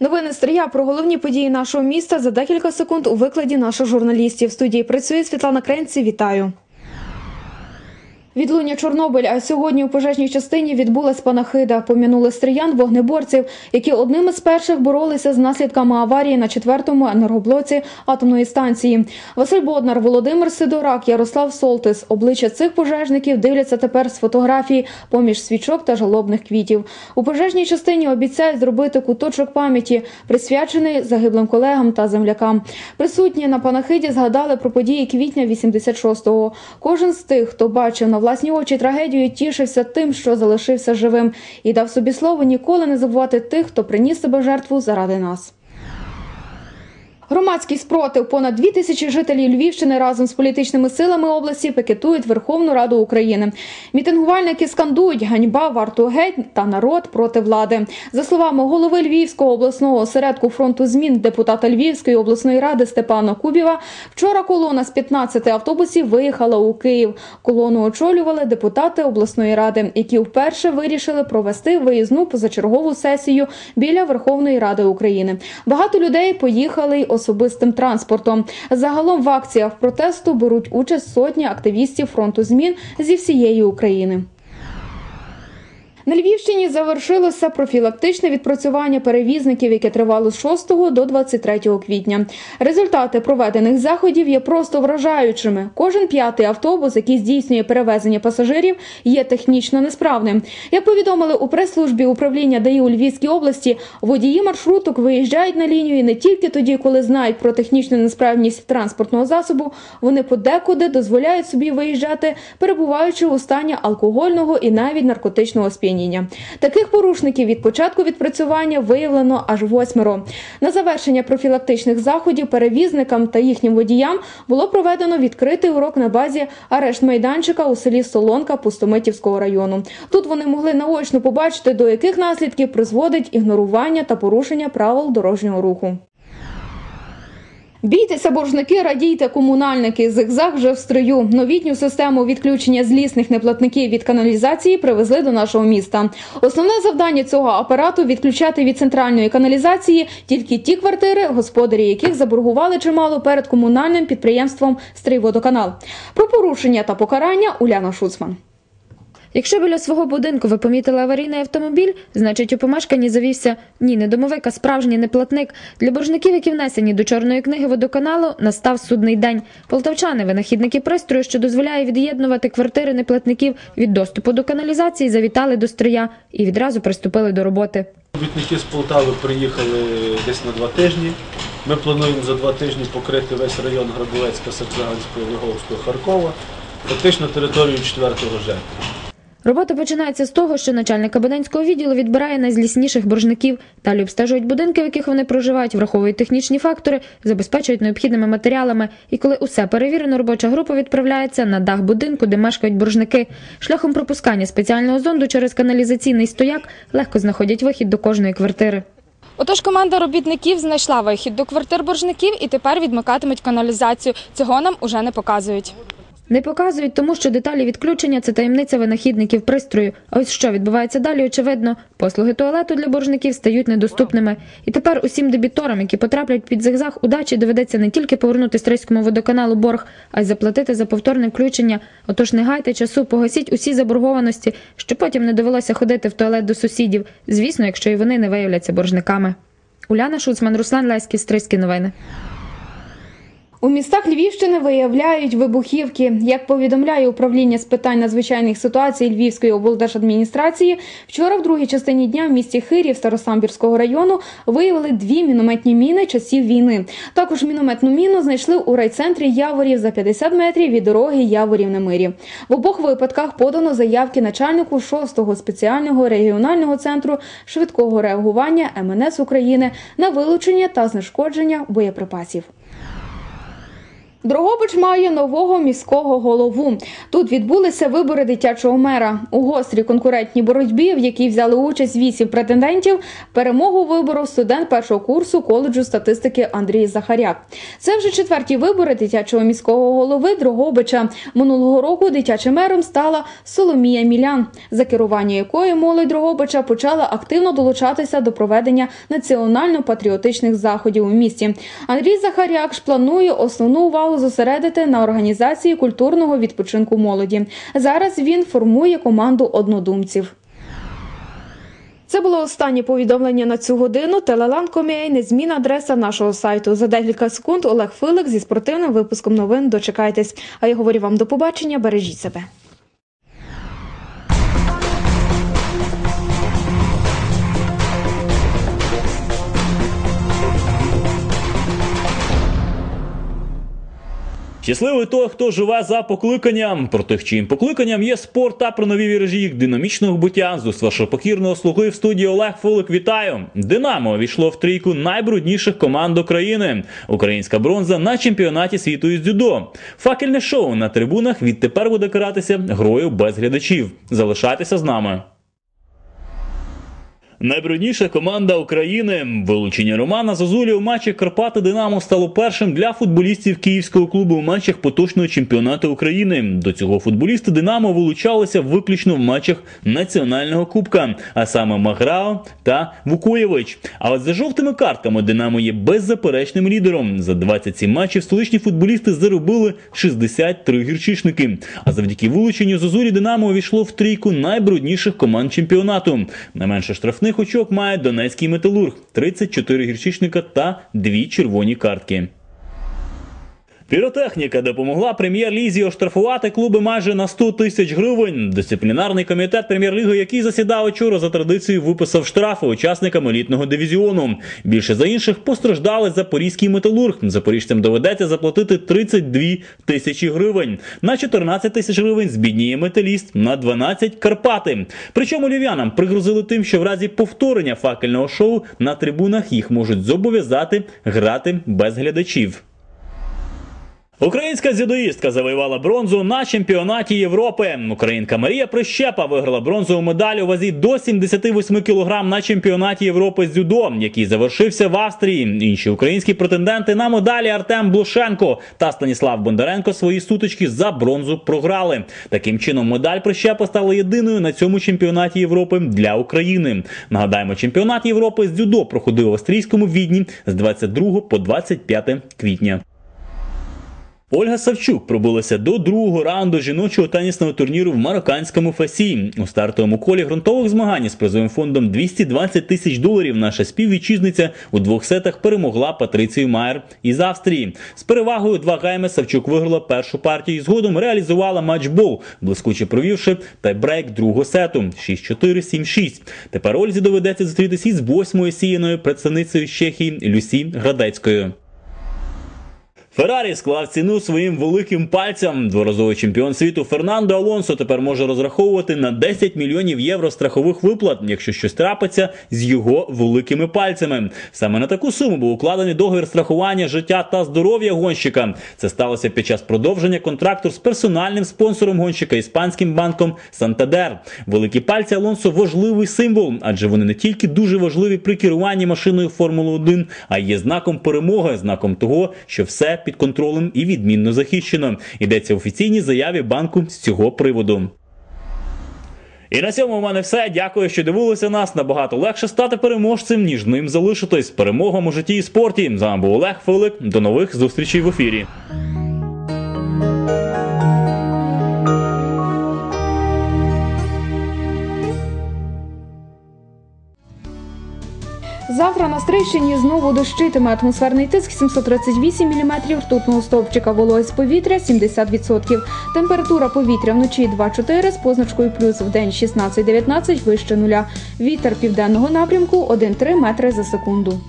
Новини Стрия про головні події нашого міста за декілька секунд у викладі наших журналістів. В студії працює Світлана Кренці. Вітаю. Відлуння Чорнобиль, а сьогодні у пожежній частині відбулась панахида. Пом'янули стріян вогнеборців, які одними з перших боролися з наслідками аварії на четвертому енергоблоці атомної станції. Василь Боднар, Володимир Сидорак, Ярослав Солтис. Обличчя цих пожежників дивляться тепер з фотографії поміж свічок та жалобних квітів. У пожежній частині обіцяють зробити куточок пам'яті, присвячений загиблим колегам та землякам. Присутні на панахиді згадали про події квітня 86-го. Кожен з тих, хто бачив на власні очі трагедію, тішився тим, що залишився живим, і дав собі слово ніколи не забувати тих, хто приніс себе жертву заради нас. Громадський спротив понад дві тисячі жителів Львівщини разом з політичними силами області пикетують Верховну Раду України. Мітингувальники скандують ганьба, варту геть та народ проти влади. За словами голови Львівського обласного осередку фронту змін депутата Львівської обласної ради Степана Кубєва, вчора колона з 15 автобусів виїхала у Київ. Колону очолювали депутати обласної ради, які вперше вирішили провести виїзну позачергову сесію біля Верховної Ради України. Багато людей поїхали й особистим транспортом. Загалом в акціях протесту беруть участь сотні активістів фронту змін зі всієї України. На Львівщині завершилося профілактичне відпрацювання перевізників, яке тривало з 6 до 23 квітня. Результати проведених заходів є просто вражаючими. Кожен п'ятий автобус, який здійснює перевезення пасажирів, є технічно несправним. Як повідомили у прес-службі управління ДАІ у Львівській області, водії маршруток виїжджають на лінію не тільки тоді, коли знають про технічну несправність транспортного засобу, вони подекуди дозволяють собі виїжджати, перебуваючи у стані алкогольного і навіть наркотичного сп'яніння. Таких порушників від початку відпрацювання виявлено аж восьмеро. На завершення профілактичних заходів перевізникам та їхнім водіям було проведено відкритий урок на базі арешт майданчика у селі Солонка Пустомитівського району. Тут вони могли наочно побачити, до яких наслідків призводить ігнорування та порушення правил дорожнього руху. Бійтеся, боржники, радійте, комунальники. Зигзаг вже в строю. Новітню систему відключення злісних неплатників від каналізації привезли до нашого міста. Основне завдання цього апарату відключати від центральної каналізації тільки ті квартири, господарі яких заборгували чимало перед комунальним підприємством «Стрийводоканал». Про порушення та покарання Уляна Шуцман. Якщо біля свого будинку ви помітили аварійний автомобіль, значить у помешканні завівся ні, не домовик, а справжній неплатник. Для боржників, які внесені до чорної книги водоканалу, настав судний день. Полтавчани, винахідники пристрою, що дозволяє від'єднувати квартири неплатників від доступу до каналізації, завітали до стрия і відразу приступили до роботи. Робітники з Полтави приїхали десь на два тижні. Ми плануємо за два тижні покрити весь район Грабовецька, Саксаганського, Луговського, Харкова, фактично територію 4-го ЖЕКу. Робота починається з того, що начальник абонентського відділу відбирає найзлісніших боржників. Далі обстежують будинки, в яких вони проживають, враховують технічні фактори, забезпечують необхідними матеріалами. І коли усе перевірено, робоча група відправляється на дах будинку, де мешкають боржники. Шляхом пропускання спеціального зонду через каналізаційний стояк легко знаходять вихід до кожної квартири. Отож, команда робітників знайшла вихід до квартир боржників і тепер відмикатимуть каналізацію. Цього нам уже не показують. Не показують, тому що деталі відключення це таємниця винахідників пристрою. А ось що відбувається далі, очевидно, послуги туалету для боржників стають недоступними. І тепер усім дебіторам, які потраплять під зигзаг удачі, доведеться не тільки повернути стрийському водоканалу борг, а й заплатити за повторне включення. Отож, не гайте часу, погасіть усі заборгованості, щоб потім не довелося ходити в туалет до сусідів. Звісно, якщо і вони не виявляться боржниками. Уляна Шуцман, Руслан Леський, Стрийські новини. У містах Львівщини виявляють вибухівки. Як повідомляє управління з питань надзвичайних ситуацій Львівської облдержадміністрації, вчора в другій частині дня в місті Хирів Старосамбірського району виявили дві мінометні міни часів війни. Також мінометну міну знайшли у райцентрі Яворів за 50 метрів від дороги Яворів на мирі. В обох випадках подано заявки начальнику 6-го спеціального регіонального центру швидкого реагування МНС України на вилучення та знешкодження боєприпасів. Дрогобич має нового міського голову. Тут відбулися вибори дитячого мера. У гострій конкурентній боротьбі, в якій взяли участь вісім претендентів, перемогу виборов студент першого курсу коледжу статистики Андрій Захаряк. Це вже четверті вибори дитячого міського голови Дрогобича. Минулого року дитячим мером стала Соломія Мілян, за керування якої молодь Дрогобича почала активно долучатися до проведення національно-патріотичних заходів у місті. Андрій Захаряк ж планує основну увагу зосередити на організації культурного відпочинку молоді. Зараз він формує команду однодумців. Це було останнє повідомлення на цю годину. Телелан Коміей незмінна адреса нашого сайту. За декілька секунд Олег Филик зі спортивним випуском новин. Дочекайтесь. А я говорю вам до побачення. Бережіть себе. Щасливий той, хто живе за покликанням. Про тих, чиїм покликанням є спорт та про нові віражі їх динамічного буття. З вашого покірного слуги в студії Олег Фулик. Вітаю! Динамо війшло в трійку найбрудніших команд України. Українська бронза на чемпіонаті світу із дзюдо. Факельне шоу на трибунах відтепер буде каратися грою без глядачів. Залишайтеся з нами. Найбрудніша команда України. Вилучення Романа Зозулі у матчі Карпати Динамо стало першим для футболістів київського клубу у матчах поточного чемпіонату України. До цього футболісти Динамо вилучалися виключно в матчах національного кубка, а саме Маграо та Вукоєвич. А от за жовтими картками Динамо є беззаперечним лідером. За 27 матчів столичні футболісти заробили 63 гірчишники. А завдяки вилученню Зозулі Динамо увійшло в трійку найбрудніших команд чемпіонату. Найменше штрафних очок має Донецький металург 34 гірчичника та дві червоні картки. Піротехніка допомогла прем'єр-лізі оштрафувати клуби майже на 100 тисяч гривень. Дисциплінарний комітет прем'єр-ліги, який засідав вчора за традицією, виписав штрафи учасникам елітного дивізіону. Більше за інших постраждали запорізький металург. Запоріжцям доведеться заплатити 32 тисячі гривень. На 14 тисяч гривень збідніє металіст, на 12 – Карпати. Причому львів'янам пригрозили тим, що в разі повторення факельного шоу на трибунах їх можуть зобов'язати грати без глядачів. Українська дзюдоїстка завоювала бронзу на чемпіонаті Європи. Українка Марія Прищепа виграла бронзову медаль у вазі до 78 кг на чемпіонаті Європи з дзюдо, який завершився в Австрії. Інші українські претенденти на медалі Артем Блушенко та Станіслав Бондаренко свої сутички за бронзу програли. Таким чином, медаль Прищепа стала єдиною на цьому чемпіонаті Європи для України. Нагадаємо, чемпіонат Європи з дзюдо проходив в австрійському відні з 22 по 25 квітня. Ольга Савчук пробулася до другого раунду жіночого тенісного турніру в марокканському Фасі. У стартовому колі ґрунтових змагань з призовим фондом 220 тисяч доларів наша співвітчизниця у двох сетах перемогла Патрицію Майер із Австрії. З перевагою два гайми Савчук виграла першу партію і згодом реалізувала матчбол, блискуче провівши тайбрейк другого сету 6-4, 7-6. Тепер Ользі доведеться зустрітися із восьмою сіяною представницею Чехії Люсі Градецькою. Феррарі склав ціну своїм великим пальцям. Дворазовий чемпіон світу Фернандо Алонсо тепер може розраховувати на 10 мільйонів євро страхових виплат, якщо щось трапиться з його великими пальцями. Саме на таку суму був укладений договір страхування життя та здоров'я гонщика. Це сталося під час продовження контракту з персональним спонсором гонщика іспанським банком Сантадер. Великі пальці Алонсо важливий символ, адже вони не тільки дуже важливі при керуванні машиною Формули 1, а є знаком перемоги, знаком того, що все під контролем і відмінно захищено. Йдеться в офіційній заяві банку з цього приводу. І на цьому в мене все. Дякую, що дивилися нас. Набагато легше стати переможцем, ніж ним залишитись. Перемогам у житті і спорті. З вами був Олег Филик. До нових зустрічей в ефірі. Завтра на Стрийщині знову дощитиме атмосферний тиск 738 мм, ртутного стовпчика вологість повітря 70%. Температура повітря вночі 2-4 з позначкою плюс в день 16-19 вище нуля. Вітер південного напрямку 1-3 метри за секунду.